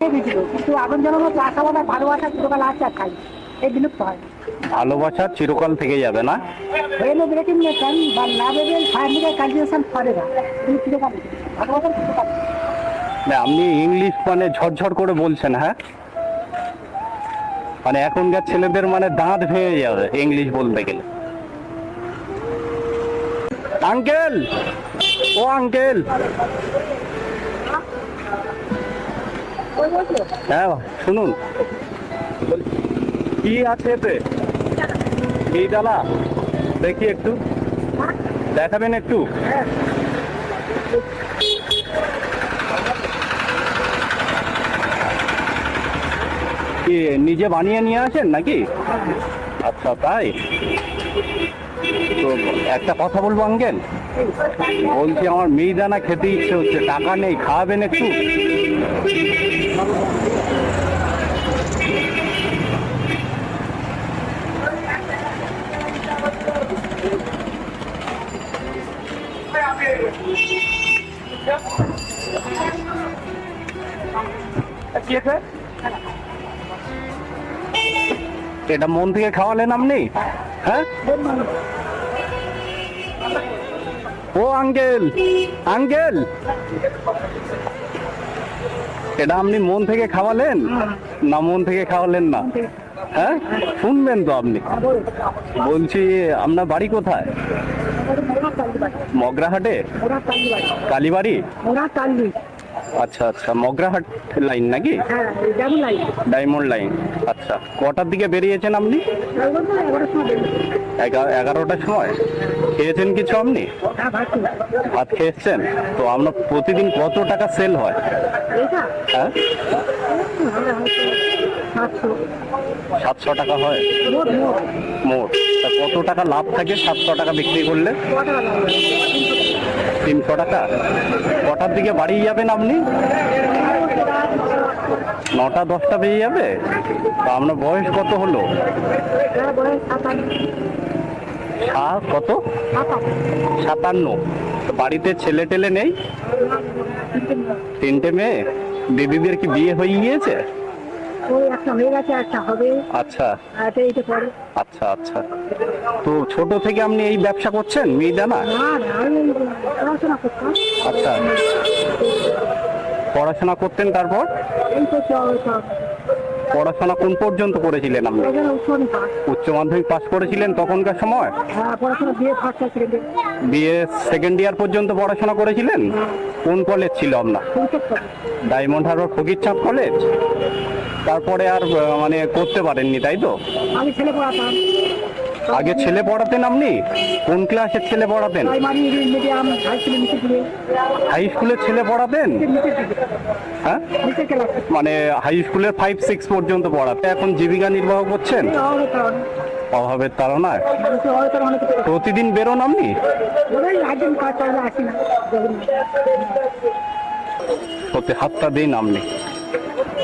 দিয়েছিল। কিন্তু ভালোবাসা চিরকাল আছে আর খাই এই বিলুপ্ত হয়। ভালোবাসা চিরকাল থেকে যাবে না? রেল ব্রেকিং নেশন বা লাভেবল ফার্মিংয়ের কালটিভেশন করে না। কিন্তু চিরকাল ভালোবাসার চিরকাল। না, আপনি ইংলিশ মানে ঝরঝর করে বলছেন হ্যাঁ? মানে এখনকার ছেলেদের মানে দাঁত ভেঙে যাবে ইংলিশ বলতে গেলে। আঙ্কেল! ও আঙ্কেল! হ্যাঁ শুনুন। কি আছে এতে? এই ডালা? দেখি একটু। দেখাবেন একটু? নিজে বানিয়ে নিয়ে আসেন নাকি? আচ্ছা তাই? তো একটা কথা বলব, আঙ্কেল? বলছি, আমার মিহিদানা খেতে ইচ্ছে হচ্ছে, টাকা নেই, খাওয়াবেন একটু? এটা মন থেকে খাওয়ালেন আপনি হ্যাঁ? ও আঙ্কেল আঙ্কেল! এটা আপনি মন থেকে খাওয়ালেন? না, মন থেকে খাওয়ালেন না? হ্যাঁ? শুনবেন তো আপনি। বলছি, আপনার বাড়ি কোথায়? মগরাহাটে? কালীবাড়ি? আচ্ছা আচ্ছা। মগরাহাট লাইন নাকি? ডায়মন্ড লাইন আচ্ছা। কটার দিকে বেরিয়েছেন আপনি? এগারোটার সময়? খেয়েছেন কিছু আপনি? ভাত খেয়েছেন? তো আপনার প্রতিদিন কত টাকা সেল হয়? হ্যাঁ? সাতশো টাকা হয়? মোট। তা কত টাকা লাভ থাকে সাতশো টাকা বিক্রি করলে? তিনশো টাকা কটার দিকে বাড়ি যাবেন আপনি? নটা দশটা বেজে যাবে? তা আপনার বয়স কত হলো? কত? সাতান্ন। বাড়িতে ছেলে টেলে নেই? তিনটে মেয়ে? দিদিদের কি বিয়ে হয়ে গিয়েছে? ওই একটা হয়ে গেছে একটা হবে। আচ্ছা। এটা এইটা পরে। আচ্ছা আচ্ছা। তো ছোট থেকে আপনি এই ব্যবসা করছেন মিহিদানা না? না আমি পড়াশোনা করতাম। আচ্ছা। পড়াশোনা করতেন তারপর? এই তো পড়াশোনা কোন পর্যন্ত করেছিলেন আপনি? উচ্চ মাধ্যমিক পাস করেছিলেন তখনকার সময়? ফার্স্ট সেকেন্ডে বিএ সেকেন্ড ইয়ার পর্যন্ত পড়াশোনা করেছিলেন? কোন কলেজ ছিল আপনার? ডায়মন্ড হারবার ফকিরচাঁদ কলেজ তারপরে আর মানে করতে পারেননি তাই তো? আমি ছেলে পড়াতাম। আগে ছেলে পড়াতেন আপনি? কোন ক্লাসের ছেলে পড়াতেন? হাই স্কুলের ছেলে পড়াতেন? হ্যাঁ? মানে হাই স্কুলের ফাইভ সিক্স পর্যন্ত পড়াতে এখন জীবিকা নির্বাহ করছেন? অভাবের তাড়নায়। প্রতিদিন বেরোন আপনি? সত্যি হাতটা দিন আপনি।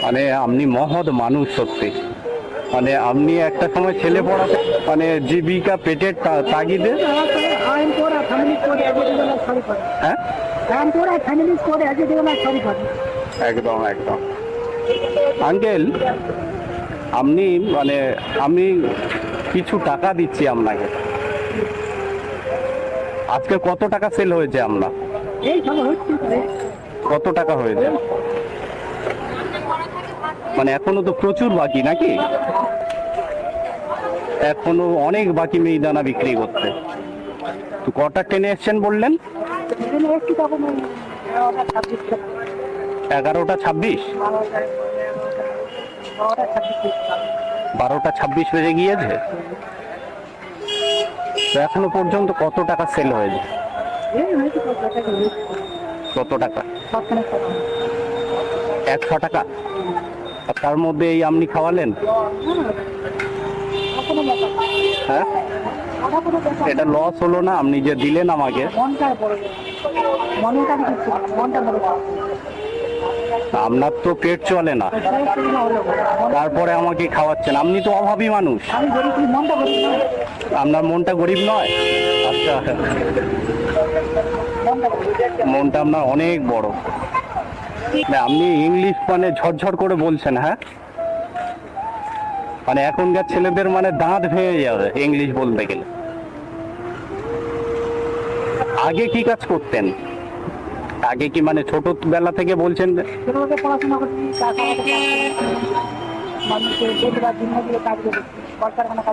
মানে আপনি মহৎ মানুষ সত্যি। মানে আপনি একটা সময় ছেলে পড়াতে মানে জীবিকা পেটের তাগিদে? হ্যাঁ? একদম একদম। আঙ্কেল আপনি মানে আমি কিছু টাকা দিচ্ছি আপনাকে। আজকে কত টাকা সেল হয়েছে আপনার? এই সব হচ্ছে রে। কত টাকা হয়েছে? মানে এখনও তো প্রচুর বাকি নাকি? এখনও অনেক বাকি মিহিদানা বিক্রি করতে তো কটা টেনে এসছেন বললেন? এগারোটা ছাব্বিশ? বারোটা, ছাব্বিশ। বেজে গিয়েছে? তো এখনও পর্যন্ত কত টাকা সেল হয়েছে? কত টাকা। একশো টাকা। তার মধ্যে এই আপনি খাওয়ালেন? হ্যাঁ। এটা লস হলো না, আপনি যে দিলেন আমাকে। আপনার তো পেট চলে না। তারপরে আমাকে খাওয়াচ্ছেন। আপনি তো অভাবী মানুষ। আপনার মনটা গরিব নয়? আচ্ছা। মনটা আপনার অনেক বড়। না, আপনি ইংলিশ মানে ঝরঝর করে বলছেন হ্যাঁ মানে এখনকার ছেলেদের মানে দাঁত ভেঙে যাবে ইংলিশ বলতে গেলে আগে কি কাজ করতেন আগে কি মানে থেকে বলছেন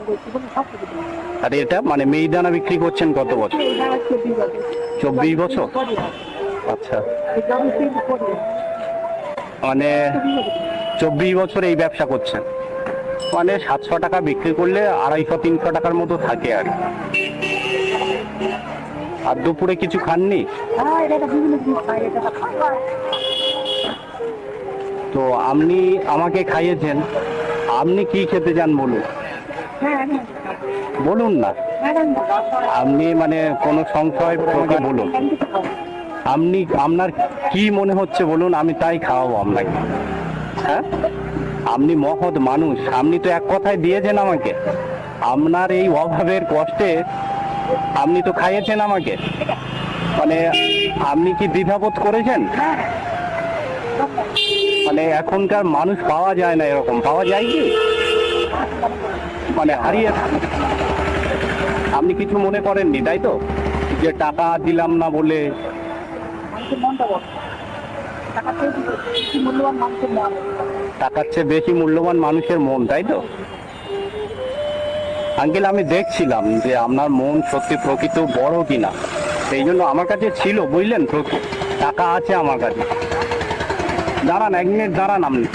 করেছি বলে কিছু করেছি। আর এটা মানে মেইদানা বিক্রি করছেন কত বছর। চব্বিশ বছর আচ্ছা থেকে। মানে চব্বিশ বছর এই ব্যবসা করছেন। মানে সাতশো টাকা বিক্রি করলে আড়াইশো, তিনশো টাকার মতো থাকে আর। আর দুপুরে কিছু খাননি। তো আপনি আমাকে খাইয়েছেন। আপনি কি খেতে চান বলুন? বলুন না। আপনি মানে কোনো সংশয় বলুন। আপনি, আপনার কি মনে হচ্ছে বলুন, আমি তাই খাওয়াবো আপনাকে। হ্যাঁ? আপনি মহৎ মানুষ, আপনি তো এক কথায় দিয়েছেন আমাকে। আপনার এই অভাবের কষ্টে আপনি তো খাইয়েছেন আমাকে। মানে আপনি কি দ্বিধাবোধ করেছেন? মানে এখনকার মানুষ পাওয়া যায় না এরকম। পাওয়া যায় কি? মানে হারিয়ে আপনি কিছু মনে করেননি, তাই তো? যে টাকা দিলাম না বলে টাকার চেয়ে বেশি মূল্যবান মানুষের মন। তাই তো? আঙ্কেল, আমি দেখছিলাম যে আপনার মন সত্যি প্রকৃত বড় কিনা। সেই জন্য আমার কাছে ছিল, বুঝলেন টাকা আছে আমার কাছে। দাঁড়ান, এক মিনিট দাঁড়ান আপনি।